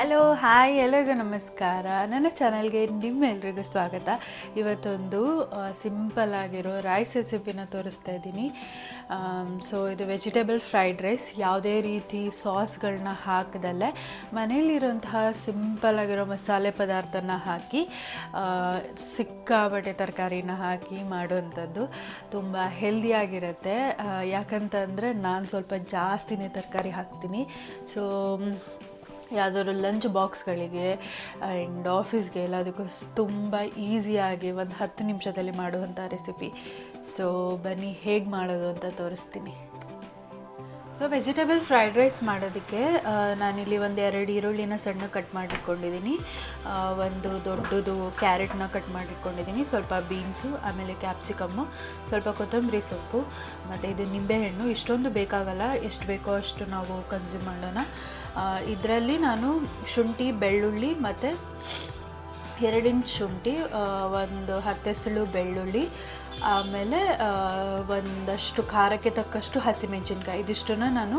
Hello, hi ಎಲ್ಲರಿಗೂ ನಮಸ್ಕಾರ. ನನ್ನ ಚಾನಲ್ಗೆ ನಿಮ್ಮೆಲ್ರಿಗೂ ಸ್ವಾಗತ. ಇವತ್ತೊಂದು ಸಿಂಪಲ್ ಆಗಿರೋ ರೈಸ್ ರೆಸಿಪಿನ ತೋರಿಸ್ತಾ ಇದ್ದೀನಿ. ಸೊ, ಇದು ವೆಜಿಟೇಬಲ್ ಫ್ರೈಡ್ ರೈಸ್. ಯಾವುದೇ ರೀತಿ ಸಾಸ್ಗಳನ್ನ ಹಾಕದಲ್ಲೇ ಮನೇಲಿರುವಂತಹ ಸಿಂಪಲ್ ಆಗಿರೋ ಮಸಾಲೆ ಪದಾರ್ಥನ ಹಾಕಿ ಸಿಕ್ಕಾಬಟ್ಟೆ ತರಕಾರಿನ ಹಾಕಿ ಮಾಡುವಂಥದ್ದು ತುಂಬ ಹೆಲ್ದಿಯಾಗಿರುತ್ತೆ ಯಾಕಂತಂದರೆ ನಾನು ಸ್ವಲ್ಪ ಜಾಸ್ತಿನೇ ತರಕಾರಿ ಹಾಕ್ತೀನಿ. ಸೊ ಯಾವುದಾದ್ರು ಲಂಚ್ ಬಾಕ್ಸ್ಗಳಿಗೆ ಆ್ಯಂಡ್ ಆಫೀಸ್ಗೆ ಎಲ್ಲದಕ್ಕೂ ತುಂಬ ಈಸಿಯಾಗಿ ಒಂದು ಹತ್ತು ನಿಮಿಷದಲ್ಲಿ ಮಾಡುವಂಥ ರೆಸಿಪಿ ಸೊ ಬನ್ನಿ, ಹೇಗೆ ಮಾಡೋದು ಅಂತ ತೋರಿಸ್ತೀನಿ. ಸೊ ವೆಜಿಟೇಬಲ್ ಫ್ರೈಡ್ ರೈಸ್ ಮಾಡೋದಕ್ಕೆ ನಾನಿಲ್ಲಿ ಒಂದು ಎರಡು ಈರುಳ್ಳಿನ ಸಣ್ಣ ಕಟ್ ಮಾಡಿಟ್ಕೊಂಡಿದ್ದೀನಿ ಒಂದು ದೊಡ್ಡದು ಕ್ಯಾರೆಟ್ನ ಕಟ್ ಮಾಡಿಟ್ಕೊಂಡಿದ್ದೀನಿ ಸ್ವಲ್ಪ ಬೀನ್ಸು, ಆಮೇಲೆ ಕ್ಯಾಪ್ಸಿಕಮ್ಮು, ಸ್ವಲ್ಪ ಕೊತ್ತಂಬರಿ ಸೊಪ್ಪು, ಮತ್ತು ಇದು ನಿಂಬೆಹಣ್ಣು. ಇಷ್ಟೊಂದು ಬೇಕಾಗಲ್ಲ, ಎಷ್ಟು ಬೇಕೋ ಅಷ್ಟು ನಾವು ಕನ್ಸ್ಯೂಮ್ ಮಾಡೋಣ. ಇದರಲ್ಲಿ ನಾನು ಶುಂಠಿ, ಬೆಳ್ಳುಳ್ಳಿ, ಮತ್ತು ಎರಡು ಇಂಚ್ ಶುಂಠಿ ಒಂದು ಹತ್ತೆಸಳು ಬೆಳ್ಳುಳ್ಳಿ ಆಮೇಲೆ ಒಂದಷ್ಟು ಖಾರಕ್ಕೆ ತಕ್ಕಷ್ಟು ಹಸಿಮೆಣಸಿನ್ಕಾಯಿ. ಇದಿಷ್ಟನ್ನು ನಾನು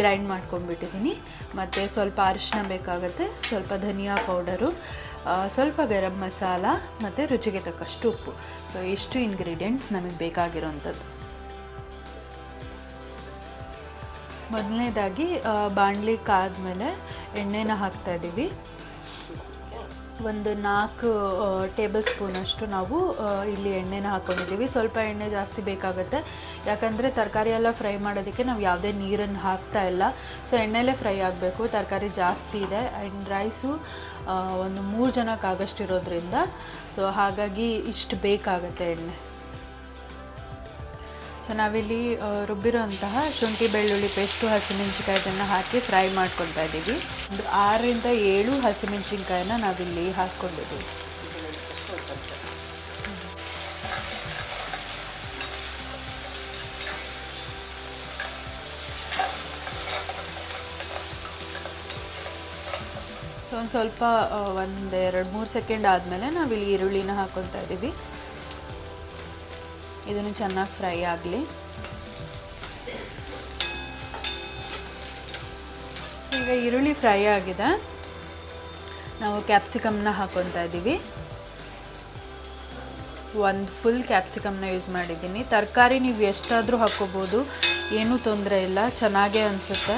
ಗ್ರೈಂಡ್ ಮಾಡ್ಕೊಂಡ್ಬಿಟ್ಟಿದ್ದೀನಿ. ಮತ್ತು ಸ್ವಲ್ಪ ಅರಿಶಿನ ಬೇಕಾಗುತ್ತೆ, ಸ್ವಲ್ಪ ಧನಿಯಾ ಪೌಡರು ಸ್ವಲ್ಪ ಗರಂ ಮಸಾಲ, ಮತ್ತು ರುಚಿಗೆ ತಕ್ಕಷ್ಟು ಉಪ್ಪು. ಸೊ ಇಷ್ಟು ಇಂಗ್ರೀಡಿಯೆಂಟ್ಸ್ ನಮಗೆ ಬೇಕಾಗಿರೋಂಥದ್ದು. ಮೊದಲನೇದಾಗಿ ಬಾಣಲಿ ಕಾದ್ಮೇಲೆ ಎಣ್ಣೆನ ಹಾಕ್ತಾ ಇದ್ದೀವಿ ಒಂದು ನಾಲ್ಕು ಟೇಬಲ್ ಸ್ಪೂನಷ್ಟು ನಾವು ಇಲ್ಲಿ ಎಣ್ಣೆನ ಹಾಕ್ಕೊಂಡಿದ್ದೀವಿ ಸ್ವಲ್ಪ ಎಣ್ಣೆ ಜಾಸ್ತಿ ಬೇಕಾಗುತ್ತೆ. ಯಾಕಂದರೆ ತರಕಾರಿ ಎಲ್ಲ ಫ್ರೈ ಮಾಡೋದಕ್ಕೆ ನಾವು ಯಾವುದೇ ನೀರನ್ನು ಹಾಕ್ತಾ ಇಲ್ಲ. ಸೊ ಎಣ್ಣೆಲೇ ಫ್ರೈ ಆಗಬೇಕು. ತರಕಾರಿ ಜಾಸ್ತಿ ಇದೆ. ಆ್ಯಂಡ್ ರೈಸು ಒಂದು ಮೂರು ಜನಕ್ಕೆ ಇರೋದ್ರಿಂದ ಸೊ, ಹಾಗಾಗಿ ಇಷ್ಟು ಬೇಕಾಗುತ್ತೆ ಎಣ್ಣೆ. ಸೊ ನಾವಿಲ್ಲಿ ರುಬ್ಬಿರೋಂತಹ ಶುಂಠಿ, ಬೆಳ್ಳುಳ್ಳಿ ಪೇಸ್ಟು ಹಸಿಮೆಣ್ಸಿನ್ಕಾಯಿಗಳನ್ನ ಹಾಕಿ ಫ್ರೈ ಮಾಡ್ಕೊಳ್ತಾ ಇದ್ದೀವಿ. ಒಂದು ಆರರಿಂದ ಏಳು ಹಸಿಮೆಣ್ಸಿನ್ಕಾಯಿನ ನಾವಿಲ್ಲಿ ಹಾಕ್ಕೊಂಡಿದ್ದೀವಿ. ಒಂದು ಸ್ವಲ್ಪ ಒಂದು ಎರಡು ಮೂರು ಸೆಕೆಂಡ್ ಆದಮೇಲೆ ನಾವಿಲ್ಲಿ ಈರುಳ್ಳಿನ ಹಾಕ್ಕೊತಾ ಇದ್ದೀವಿ. ಇದನ್ನು ಚೆನ್ನಾಗಿ ಫ್ರೈ ಆಗಲಿ. ಈಗ ಈರುಳ್ಳಿ ಫ್ರೈ ಆಗಿದೆ. ನಾವು ಕ್ಯಾಪ್ಸಿಕಮ್ನ ಹಾಕ್ಕೊತಾ ಇದ್ದೀವಿ. ಒಂದು ಫುಲ್ ಕ್ಯಾಪ್ಸಿಕಮ್ನ ಯೂಸ್ ಮಾಡಿದ್ದೀನಿ. ತರಕಾರಿ ನೀವು ಎಷ್ಟಾದರೂ ಹಾಕ್ಕೋಬೋದು ಏನೂ ತೊಂದರೆ ಇಲ್ಲ. ಚೆನ್ನಾಗೇ ಅನಿಸುತ್ತೆ.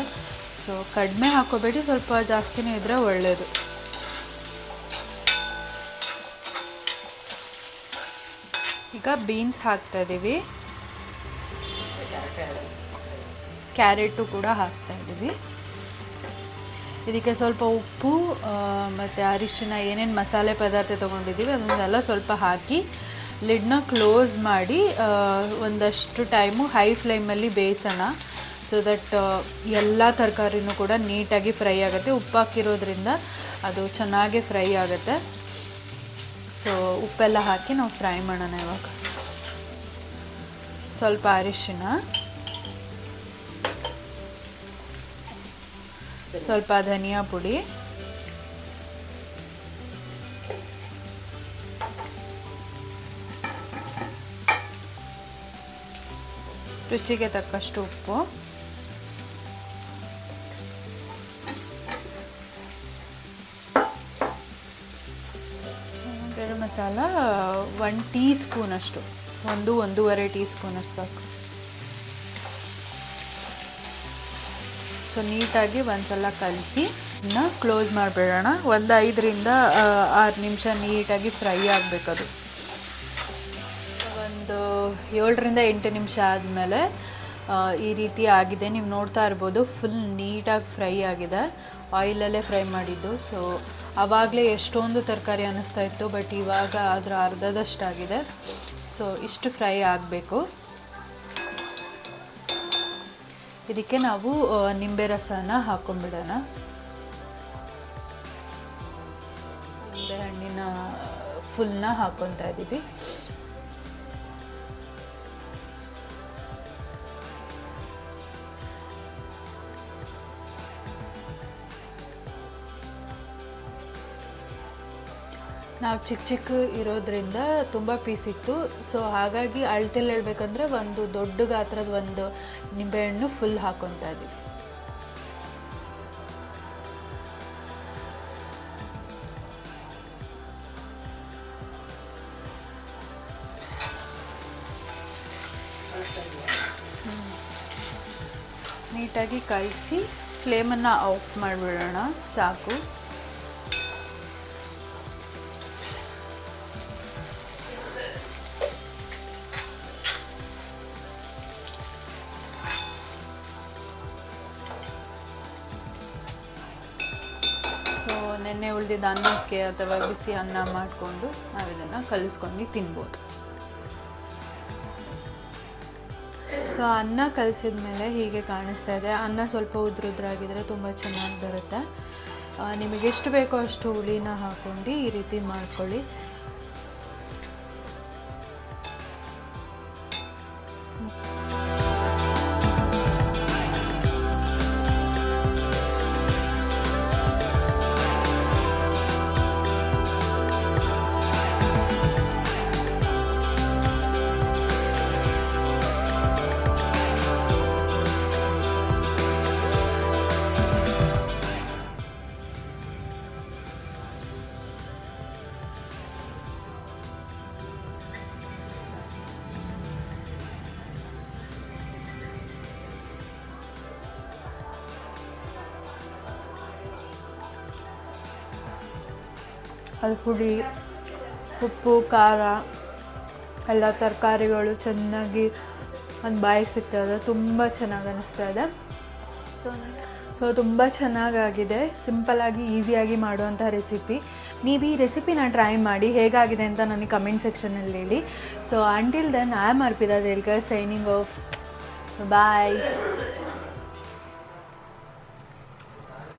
ಸೊ ಕಡಿಮೆ ಹಾಕೋಬೇಡಿ. ಸ್ವಲ್ಪ ಜಾಸ್ತಿನೇ ಇದ್ದರೆ ಒಳ್ಳೆಯದು ಈಗ ಬೀನ್ಸ್ ಹಾಕ್ತಾ ಇದ್ದೀವಿ ಕ್ಯಾರೆಟು ಕೂಡ ಹಾಕ್ತಾ ಇದ್ದೀವಿ ಇದಕ್ಕೆ ಸ್ವಲ್ಪ ಉಪ್ಪು ಮತ್ತು ಅರಿಶಿನ ಏನೇನು ಮಸಾಲೆ ಪದಾರ್ಥ ತೊಗೊಂಡಿದ್ದೀವಿ, ಅದನ್ನೆಲ್ಲ ಸ್ವಲ್ಪ ಹಾಕಿ ಲಿಡ್ನ ಕ್ಲೋಸ್ ಮಾಡಿ ಒಂದಷ್ಟು ಟೈಮು ಹೈ ಫ್ಲೇಮಲ್ಲಿ ಬೇಯಿಸೋಣ. ಸೊ ದಟ್ ಎಲ್ಲ ತರಕಾರಿನೂ ಕೂಡ ನೀಟಾಗಿ ಫ್ರೈ ಆಗುತ್ತೆ. ಉಪ್ಪು ಹಾಕಿರೋದ್ರಿಂದ ಅದು ಚೆನ್ನಾಗಿ ಫ್ರೈ ಆಗುತ್ತೆ. ಸೊ ಉಪ್ಪೆಲ್ಲ ಹಾಕಿ ನಾವು ಫ್ರೈ ಮಾಡೋಣ ಇವಾಗ. ಸ್ವಲ್ಪ ಅರಿಶಿನ. ಸ್ವಲ್ಪ ಧನಿಯಾ ಪುಡಿ. ರುಚಿಗೆ ತಕ್ಕಷ್ಟು ಉಪ್ಪು. ಮಸಾಲ ಒನ್ ಟೀ ಸ್ಪೂನಷ್ಟು ಒಂದು, ಒಂದೂವರೆ ಟೀ ಸ್ಪೂನಷ್ಟು ಸಾಕು. ಸೊ ನೀಟಾಗಿ ಒಂದ್ಸಲ ಕಲಸಿ, ಇನ್ನು ಕ್ಲೋಸ್ ಮಾಡಿಬಿಡೋಣ. ಒಂದು ಐದರಿಂದ ಆರು ನಿಮಿಷ ನೀಟಾಗಿ ಫ್ರೈ ಆಗಬೇಕದು ಒಂದು ಏಳರಿಂದ ಎಂಟು ನಿಮಿಷ ಆದಮೇಲೆ ಈ ರೀತಿ ಆಗಿದೆ. ನೀವು ನೋಡ್ತಾ ಇರ್ಬೋದು ಫುಲ್ ನೀಟಾಗಿ ಫ್ರೈ ಆಗಿದೆ. ಆಯಿಲಲ್ಲೇ ಫ್ರೈ ಮಾಡಿದ್ದು. ಸೊ ಆವಾಗಲೇ ಎಷ್ಟೊಂದು ತರಕಾರಿ ಅನ್ನಿಸ್ತಾ ಇತ್ತು ಬಟ್ ಇವಾಗ ಅದರ ಅರ್ಧದಷ್ಟಾಗಿದೆ. ಸೊ ಇಷ್ಟು ಫ್ರೈ ಆಗಬೇಕು. ಇದಕ್ಕೆ ನಾವು ನಿಂಬೆ ರಸನ ಹಾಕೊಂಡ್ಬಿಡೋಣ. ನಿಂಬೆ ಹಣ್ಣಿನ ಫುಲ್ನ ಹಾಕೊತಾ ಇದ್ದೀವಿ ನಾವು ಚಿಕ್ಕ ಚಿಕ್ಕ ಇರೋದ್ರಿಂದ ತುಂಬ ಪೀಸ್ ಇತ್ತು. ಸೊ ಹಾಗಾಗಿ ಅಳತೆಲಿ ಹೇಳ್ಬೇಕಂದ್ರೆ ಒಂದು ದೊಡ್ಡ ಗಾತ್ರದ ಒಂದು ನಿಂಬೆಹಣ್ಣು ಫುಲ್ ಹಾಕೊತ ಇದ್ದೀವಿ ನೀಟಾಗಿ ಕಲಸಿ ಫ್ಲೇಮನ್ನು ಆಫ್ ಮಾಡಿಬಿಡೋಣ. ಸಾಕು. ನೆನ್ನೆ ಉಳಿದಿದ್ದ ಅನ್ನಕ್ಕೆ ಅಥವಾ ಬಿಸಿ ಅನ್ನ ಮಾಡಿಕೊಂಡು ನಾವಿದನ್ನು ಕಲಿಸ್ಕೊಂಡು ತಿನ್ಬೋದು. ಸೊ ಅನ್ನ ಕಲಿಸಿದ ಮೇಲೆ ಹೀಗೆ ಕಾಣಿಸ್ತಾ ಇದೆ. ಅನ್ನ ಸ್ವಲ್ಪ ಉದ್ರುದ್ರಾಗಿದ್ರೆ ತುಂಬ ಚೆನ್ನಾಗಿ ಬರುತ್ತೆ. ನಿಮಗೆಷ್ಟು ಬೇಕೋ ಅಷ್ಟು ಹುಳಿನ ಹಾಕ್ಕೊಂಡು ಈ ರೀತಿ ಮಾಡ್ಕೊಳ್ಳಿ. ಅದು ಹುಳಿ ಉಪ್ಪು, ಖಾರ, ಎಲ್ಲ ತರಕಾರಿಗಳು ಚೆನ್ನಾಗಿ ಒಂದು ಬಾಯಿಗೆ ಸಿಗ್ತದೆ ತುಂಬ ಚೆನ್ನಾಗಿ ಅನ್ನಿಸ್ತಾ ಇದೆ. ಸೊ ಸೊ ತುಂಬ ಚೆನ್ನಾಗಾಗಿದೆ. ಸಿಂಪಲ್ಲಾಗಿ ಈಸಿಯಾಗಿ ಮಾಡುವಂಥ ರೆಸಿಪಿ ನೀವು ಈ ರೆಸಿಪಿನ ಟ್ರೈ ಮಾಡಿ ಹೇಗಾಗಿದೆ ಅಂತ ನನಗೆ ಕಮೆಂಟ್ ಸೆಕ್ಷನಲ್ಲಿ ಹೇಳಿ. So until then I am Arpita Delkar signing off bye